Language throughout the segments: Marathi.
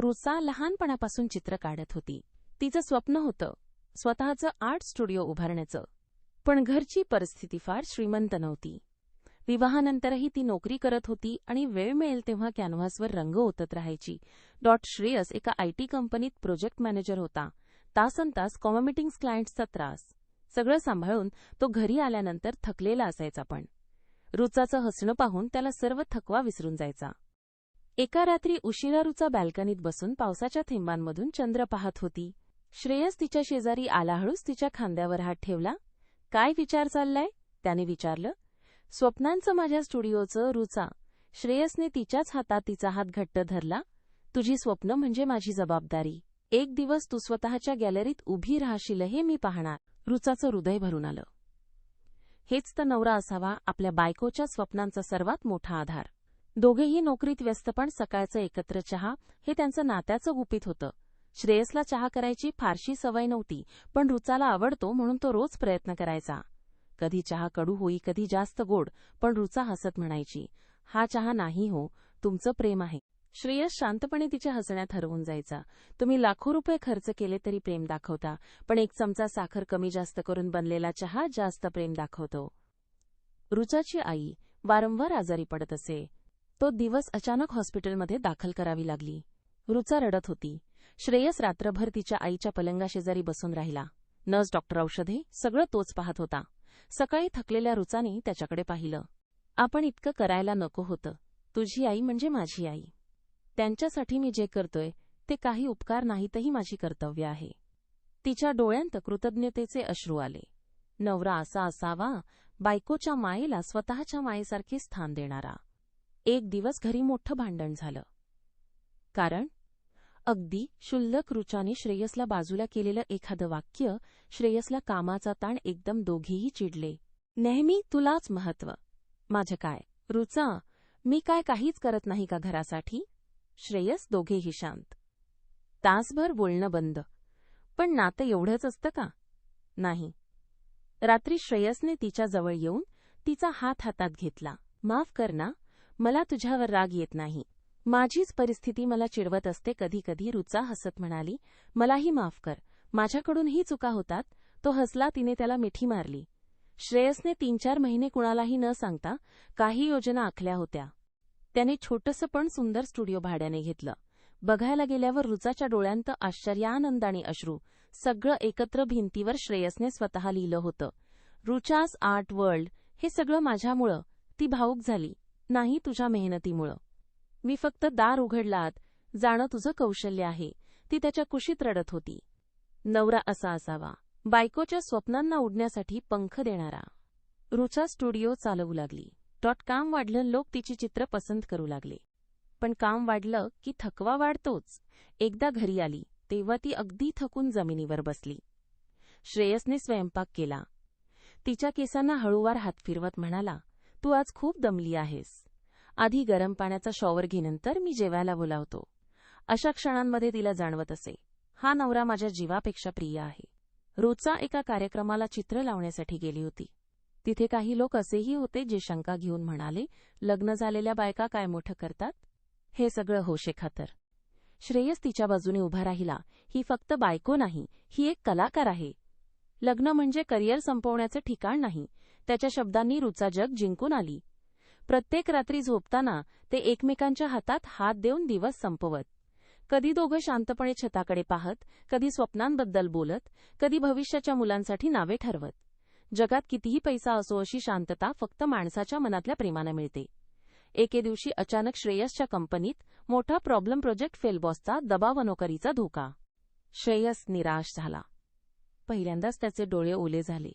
रुचा लहानपणापासून चित्र काढत होती. तिचं स्वप्न होतं स्वतःचं आर्ट स्टुडिओ उभारण्याचं. पण घरची परिस्थिती फार श्रीमंत नव्हती. विवाहानंतरही ती नोकरी करत होती आणि वेळ मिळेल तेव्हा कॅनव्हासवर रंग ओतत राहायची. डॉट श्रेयस एका आयटी कंपनीत प्रोजेक्ट मॅनेजर होता. तासन तास कॉममिटिंग्स क्लायंट्सचा त्रास. सगळं सांभाळून तो घरी आल्यानंतर थकलेला असायचा पण. रुचाचं हसणं पाहून त्याला सर्व थकवा विसरून जायचा. एका रात्री उशिरा रुचा बॅल्कनीत बसून पावसाच्या थेंबांमधून चंद्र पाहत होती. श्रेयस तिच्या शेजारी आला हळूच तिच्या खांद्यावर हात ठेवला. काय विचार चाललाय? त्याने विचारलं. स्वप्नांचं माझ्या स्टुडिओचं रुचा. श्रेयसने तिच्याच हातात तिचा हात घट्ट धरला. तुझी स्वप्न म्हणजे माझी जबाबदारी. एक दिवस तू स्वतःच्या गॅलरीत उभी राहशील हे मी पाहणार. रुचाचं हृदय भरून आलं. हेच तर नवरा असावा आपल्या बायकोच्या स्वप्नांचा सर्वात मोठा आधार. दोघेही नोकरीत व्यस्त पण सकाळचं एकत्र चहा हे त्यांचं नात्याचं गुपित होतं. श्रेयसला चहा करायची फारशी सवय नव्हती पण रुचाला आवडतो म्हणून तो रोज प्रयत्न करायचा. कधी चहा कडू होई कधी जास्त गोड पण रुचा हसत म्हणायची हा चहा नाही हो तुमचं प्रेम आहे. श्रेयस शांतपणे तिच्या हसण्यात हरवून जायचा. तुम्ही लाखो रुपये खर्च केले तरी प्रेम दाखवता पण एक चमचा साखर कमी जास्त करून बनलेला चहा जास्त प्रेम दाखवतो. रुचाची आई वारंवार आजारी पडत असे. तो दिवस अचानक हॉस्पिटलमध्ये दाखल करावी लागली. रुचा रडत होती. श्रेयस रात्रभर तिच्या आईच्या पलंगाशेजारी बसून राहिला. नर्स डॉक्टर औषधे सगळं तोच पाहत होता. सकाळी थकलेल्या रुचाने त्याच्याकडे पाहिलं. आपण इतकं करायला नको होतं. तुझी आई म्हणजे माझी आई. त्यांच्यासाठी मी जे करतोय ते काही उपकार नाहीतही माझी कर्तव्य आहे. तिच्या डोळ्यांत कृतज्ञतेचे अश्रू आले. नवरा असा असावा बायकोच्या मायेला स्वतःच्या मायेसारखे स्थान देणारा. एक दिवस घरी मोठं भांडण झालं. कारण अगदी शुल्लक रुचाने श्रेयसला बाजूला केलेलं एखादं वाक्य श्रेयसला कामाचा ताण एकदम दोघीही चिडले. नेहमी तुलाच महत्त्व. माझं काय? रुचा मी काय काहीच करत नाही का घरासाठी? श्रेयस दोघेही शांत. तासभर बोलणं बंद. पण नातं एवढंच असतं का? नाही. रात्री श्रेयसने तिच्याजवळ येऊन तिचा हात हातात घेतला. माफ कर ना. मला तुझ्यावर राग येत नाही. माझीच परिस्थिती मला चिडवत असते कधी कधी रुचा हसत म्हणाली मलाही माफ कर. माझ्याकडूनही चुका होतात. तो हसला तिने त्याला मिठी मारली. श्रेयसने तीन चार महिने कुणालाही न सांगता काही योजना आखल्या होत्या. त्याने छोटंसं पण सुंदर स्टुडिओ भाड्याने घेतलं. बघायला गेल्यावर रुचाच्या डोळ्यांत आश्चर्यानंद आणि अश्रू सगळं एकत्र भिंतीवर श्रेयसने स्वतः लिहिलं होतं. रुचास आर्ट वर्ल्ड हे सगळं माझ्यामुळं. ती भाऊक झाली. नाही तुझ्या मेहनतीमुळं. मी फक्त दार उघडलात जाणं तुझं कौशल्य आहे. ती त्याच्या कुशीत रडत होती. नवरा असा असावा बायकोच्या स्वप्नांना उडण्यासाठी पंख देणारा. रुचा स्टुडिओ चालवू लागली. डॉट काम वाढलं लोक तिची चित्र पसंत करू लागले. पण काम वाढलं की थकवा वाढतोच. एकदा घरी आली तेव्हा ती अगदी थकून जमिनीवर बसली. श्रेयसने स्वयंपाक केला. तिच्या केसांना हळूवार हात फिरवत म्हणाला तू आज खूप दमली आहेस. आधी गरम पाण्याचा शॉवर घेनंतर मी जेवायला बोलावतो. अशा क्षणांमध्ये तिला जाणवत असे हा नवरा माझ्या जीवापेक्षा प्रिय आहे. रोजचा एका कार्यक्रमाला चित्र लावण्यासाठी गेली होती. तिथे काही लोक असेही होते जे शंका घेऊन म्हणाले लग्न झालेल्या बायका काय मोठं करतात? हे सगळं होशे खातर श्रेयस तिच्या बाजूने उभा राहिला ही फक्त बायको नाही ही एक कलाकार आहे. लग्न म्हणजे करिअर संपवण्याचं ठिकाण नाही त्याच्या शब्दांनी रुचा जग जिंकून आली. प्रत्येक रात्री झोपताना ते एकमेकांच्या हातात हात देऊन दिवस संपवत. कधी दोघं शांतपणे छताकडे पाहत कधी स्वप्नांबद्दल बोलत कधी भविष्याच्या मुलांसाठी नावे ठरवत. जगात कितीही पैसा असो अशी शांतता फक्त माणसाच्या मनातल्या प्रेमानं मिळते. एके दिवशी अचानक श्रेयसच्या कंपनीत मोठा प्रॉब्लेम प्रोजेक्ट फेलबॉसचा दबाव नोकरीचा धोका. श्रेयस निराश झाला. पहिल्यांदाच त्याचे डोळे ओले झाले.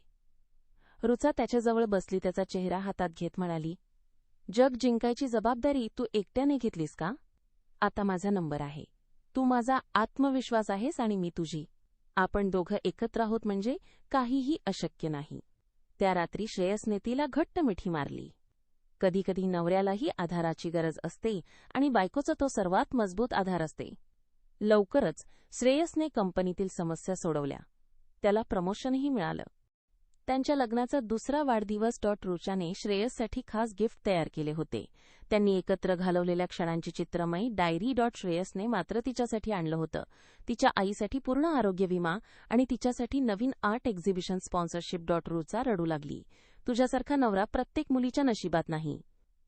रुचा त्याच्याजवळ बसली त्याचा चेहरा हातात घेत म्हणाली जग जिंकायची जबाबदारी तू एकट्याने घेतलीस का? आता माझा नंबर आहे. तू माझा आत्मविश्वास आहेस आणि मी तुझी. आपण दोघं एकत्र आहोत म्हणजे काहीही अशक्य नाही. त्या रात्री श्रेयसने तिला घट्ट मिठी मारली. कधीकधी नवऱ्यालाही आधाराची गरज असते आणि बायकोचा तो सर्वात मजबूत आधार असते. लवकरच श्रेयसने कंपनीतील समस्या सोडवल्या. त्याला प्रमोशनही मिळालं. त्यांच्या लग्नाचा दुसरा वाढदिवस डॉट रुचाने श्रेयससाठी खास गिफ्ट तयार केले होते. त्यांनी एकत्र घालवलेल्या क्षणांची चित्रमय डायरी डॉट श्रेयसने मात्र तिच्यासाठी आणलं होतं. तिच्या आईसाठी पूर्ण आरोग्य विमा आणि तिच्यासाठी नवीन art exhibition sponsorship dot Rucha रडू लागली. तुझ्यासारखा नवरा प्रत्येक मुलीच्या नशिबात नाही.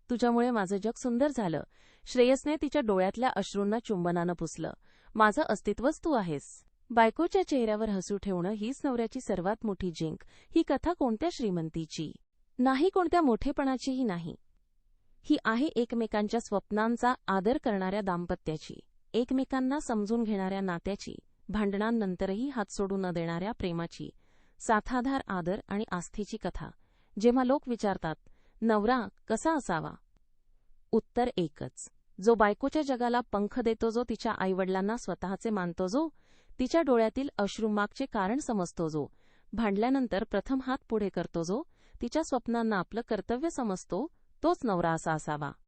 तुझ्यामुळे माझं जग सुंदर झालं. श्रेयसने तिच्या डोळ्यातल्या अश्रूंना चुंबनानं पुसलं. माझं अस्तित्वच तू आहेस. बायकोच्या चेहऱ्यावर हसू ठेवणं हीच नवऱ्याची सर्वात मोठी जिंक. ही कथा कोणत्या श्रीमंतीची? नाही कोणत्या मोठेपणाचीही नाही. ही आहे एकमेकांच्या स्वप्नांचा आदर करणाऱ्या दाम्पत्याची एकमेकांना समजून घेणाऱ्या नात्याची भांडणांनंतरही हात सोडू न देणाऱ्या प्रेमाची. साथाधार आदर आणि आस्थेची कथा. जेव्हा लोक विचारतात नवरा कसा असावा? उत्तर एकच. जो बायकोच्या जगाला पंख देतो जो तिच्या आईवडिलांना स्वतःचे मानतो जो तिच्या डोळ्यातील अश्रूमागचे कारण समजतो जो. भांडल्यानंतर प्रथम हात पुढे करतो जो. तिच्या स्वप्नांना आपलं कर्तव्य समजतो. तोच नवरा असा असावा.